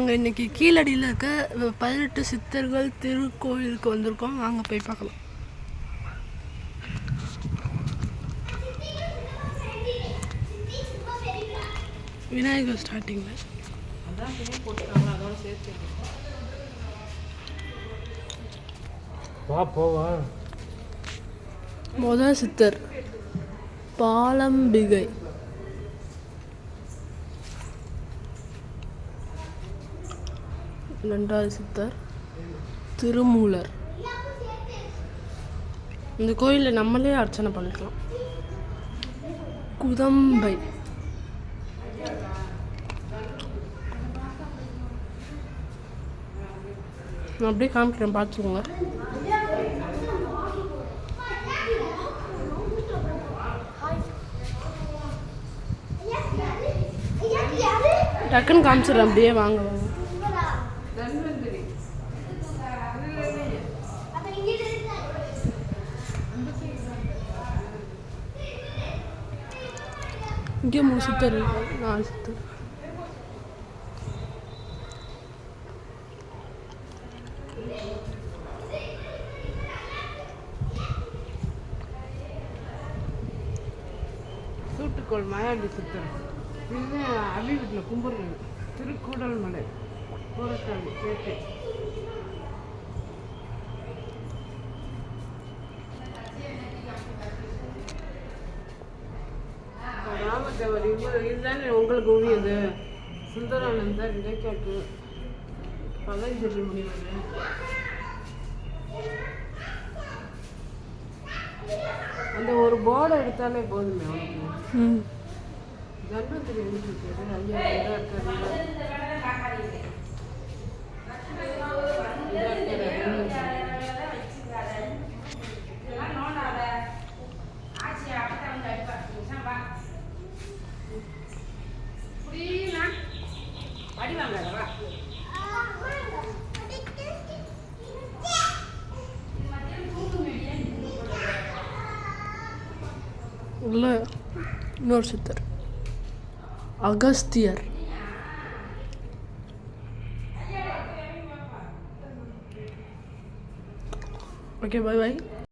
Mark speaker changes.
Speaker 1: நாங்கள் இன்னைக்கு கீழடியில் இருக்க பதினெட்டு சித்தர்கள் திருக்கோயிலுக்கு வந்திருக்கோம். வாங்க போய் பார்க்கலாம். விநாயகர் ஸ்டார்டிங்கில்
Speaker 2: வா போவா.
Speaker 1: முதல் சித்தர் பாலம்பிகை. ரெண்டாவது சித்தர் திருமூலர். இந்த கோயிலில் நம்மளே அர்ச்சனை பண்ணிக்கலாம். குதம்பை. நான் அப்படியே காமிக்கிறேன் பார்த்துக்கோங்க. டக்குன்னு காமிச்சிடுறேன் அப்படியே வாங்க வாங்க. இங்கே மூணு சித்தர் நாலு சித்தர்
Speaker 3: சூட்டுக்கோள் மயாண்டி சித்தர் இது அபி வீட்டில் கும்பிட்றது திருக்கூடல் மலை. கோரக்காண்டி பேட்டை ராமதேவர் இவர் இதுதானே உங்களுக்கு உரியது சுந்தரானந்தர் இடைக்காட்டு. பதஞ்சலி முனிவர் அந்த ஒரு போர்டை எடுத்தாலே போதுமே அவனுக்கு. தன்வந்திரி இருக்காரு ஐயா இதா இருக்காரு இதா இருக்காரு
Speaker 1: உள்ள இன்னொரு சித்தர். அகஸ்தியர். ஓகே பாய் பாய்